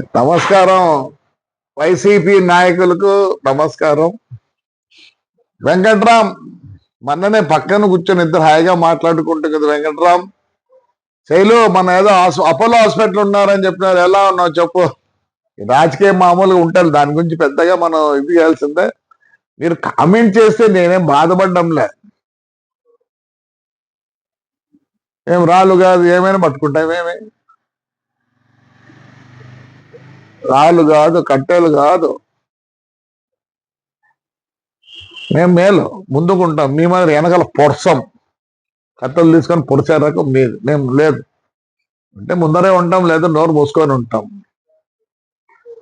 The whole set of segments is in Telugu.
నమస్కారం. వైసీపీ నాయకులకు నమస్కారం. వెంకట్రామ్ మొన్ననే పక్కన కూర్చొని ఇద్దరు హాయిగా మాట్లాడుకుంటుంది కదా వెంకట్రామ్. శైలు మన ఏదో హాస్- అపోలో హాస్పిటల్ ఉన్నారని చెప్పినారు. ఎలా ఉన్నావు చెప్పు. రాజకీయ రాజకీయం మామూలుగా ఉంటారు. దాని గురించి పెద్దగా మనం ఇది చేయాల్సిందే. మీరు కామెంట్ చేస్తే నేనేం బాధపడ్డంలే. ఏం రాళ్ళు కాదు ఏమైనా పట్టుకుంటాం ఏమేమి రాళ్ళు కాదు కట్టెలు కాదు. మేము మేలు ముందుకుంటాం. మీ మాదిరి వెనకాల పొడసం. కట్టెలు తీసుకొని పొడిచే రకం మీరు మేము లేదు. అంటే ముందరే ఉంటాం లేదా నోరు మూసుకొని ఉంటాం.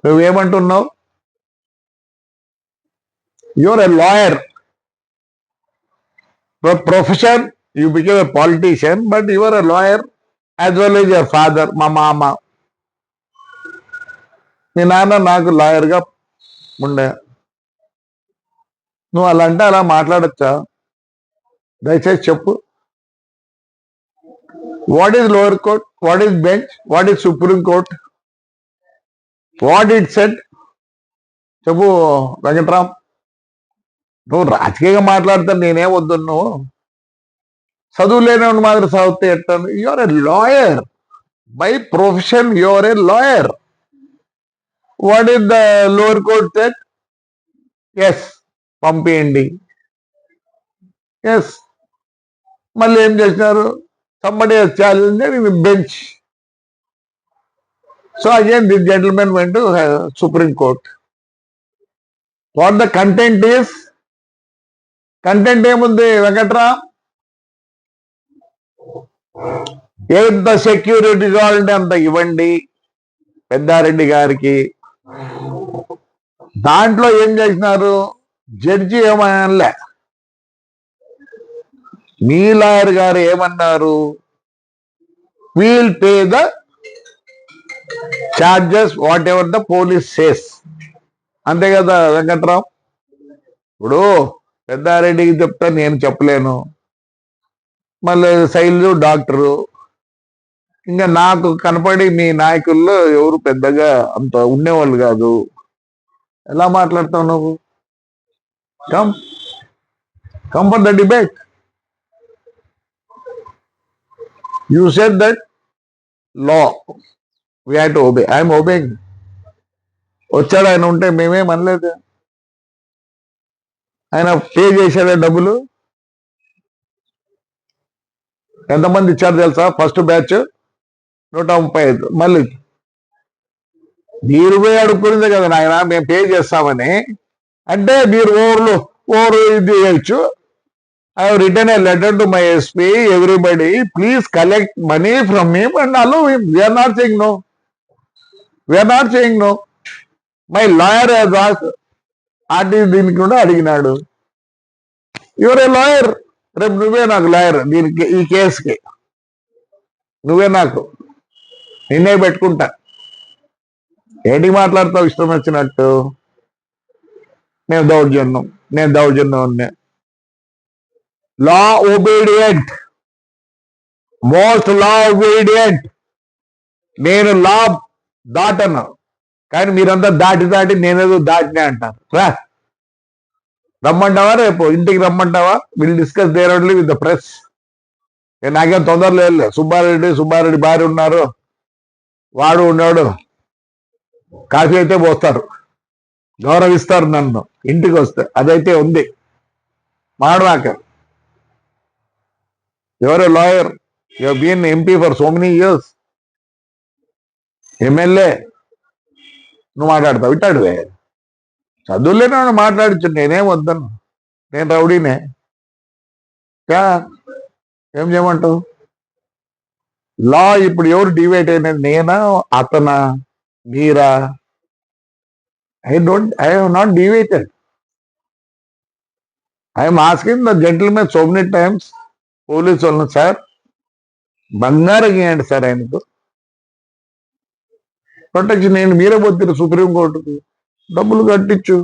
నువ్వేమంటున్నావు your a lawyer profession you became a politician but your a lawyer as well as your father మా మామ. మీ నాన్న నాకు లాయర్గా ఉండే. నువ్వు అలా అంటే అలా మాట్లాడచ్చా? దయచేసి చెప్పు. What is lower court what is bench what is supreme court what it set చెప్పు వెంకట్రామ్. నువ్వు రాజకీయంగా మాట్లాడితే నేనేం వద్దు నువ్వు? చదువు లేని మాదిరి చదివితే ఎట్టాను? Your a lawyer by profession your a lawyer what is the lower court set yes పంపేయండి. Yes మళ్ళీ ఏం చేసినారు? Somebody challenge bench so again this gentleman went supreme court what the content is content ఏముంది? వెంకట్రా? ఎంత సెక్యూరిటీ కావాలంటే అంత ఇవ్వండి. పెద్దారెడ్డి గారికి. దాంట్లో ఏం చేసినారు? జడ్జి ఏమనలే. మీ లాయర్ గారు ఏమన్నారు? We'll pay the charges whatever the police says అంతే కదా వెంకట్రావు? ఇప్పుడు పెద్దారెడ్డికి చెప్తా నేను చెప్పలేను. మళ్ళీ శైలు డాక్టరు ఇంకా నాకు కనపడి మీ నాయకుల్లో ఎవరు పెద్దగా అంత ఉండేవాళ్ళు కాదు. ఎలా మాట్లాడతావు నువ్వు? Come come for the debate you said that law we had to obey I'm obeying వచ్చాడు ఆయన ఉంటే మేమేం అనలేదు. ఆయన పే చేశాడే డబ్బులు. ఎంతమంది ఇచ్చారు తెలుసా? ఫస్ట్ బ్యాచ్ నూట ముప్పై ఐదు మళ్ళీ మీరు పోయి అడుక్కునేదే కదా నాయన మేము పే చేస్తామని. అంటే మీరు ఓవర్లు ఓవర్ ఇది చేయొచ్చు. I return a letter to my SP everybody please collect money from me and allow we're not చేయింగ్ no we're not చేయింగ్ నో మై లాయర్ ఆర్టీ దీనికి కూడా అడిగినాడు? యువర్ ఏ లాయర్ రేపు నువ్వే నాకు లాయర్ దీనికి ఈ కేసుకి నువ్వే నాకు నిన్నే పెట్టుకుంటా. ఏంటి మాట్లాడతావు? ఇష్టం వచ్చినట్టు. నేను దౌర్జన్యం నేను దౌర్జన్యం law obedient most law obedient నేను లా దాటను. కానీ మీరంతా దాటి దాటి నేనేదో దాటినే అంటారు రా. రమ్మంటావా రేపు? ఇంటికి రమ్మంటావా? Will discuss there only with the press నాకేం తొందరలేదు సుబ్బారెడ్డి సుబ్బారెడ్డి భార్య ఉన్నారు. వాడు ఉన్నాడు. కాఫీ అయితే పోస్తారు. గౌరవిస్తారు నన్ను. ఇంటికి వస్తే అదైతే ఉంది. మాడవాక ఎవరు lawyer. You been MP for so many years. MLA. నువ్వు మాట్లాడతావు. ఇట్టాడువే చదువులేని వాడు మాట్లాడచ్చు. నేనేం వద్దను. నేను రౌడీనే. ఏం చేయమంటావు? లా ఇప్పుడు ఎవరు డివైడ్ అయినది నేనా అతనా మీరా? I don't I have not divided I'm asking the gentlemen so many times police వాళ్ళని సార్ బంగారం ఇవ్వండి సార్ ఆయనకు. ప్రొటెక్షన్ నేను మీరే పోతుంది సుప్రీంకోర్టుకు డబ్బులు కట్టించు.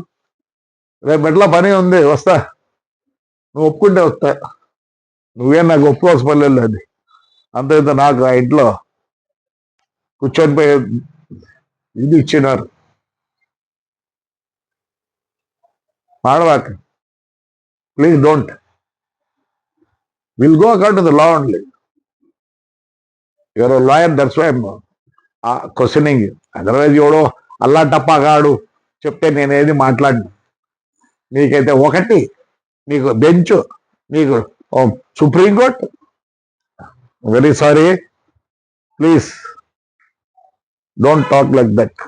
రేపు ఎట్లా పని ఉంది? వస్తా. నువ్వు ఒప్పుకుంటే వస్తా. నువ్వే నాకు ఒప్పుకోవాల్సిన పల్లెలు అది. అంత ఇంత నాకు ఆ ఇంట్లో కూర్చొని పోయే ఇది ఇచ్చినారు. ఆడవాక please don't. Will go accord to the law only. Your lawyer that's why questioning otherwise ఎవడో అల్లా టప్పాగాడు చెప్తే నేనేది మాట్లాడిన. నీకైతే ఒకటి నీకు బెంచ్ నీకు supreme court very sorry please don't talk like that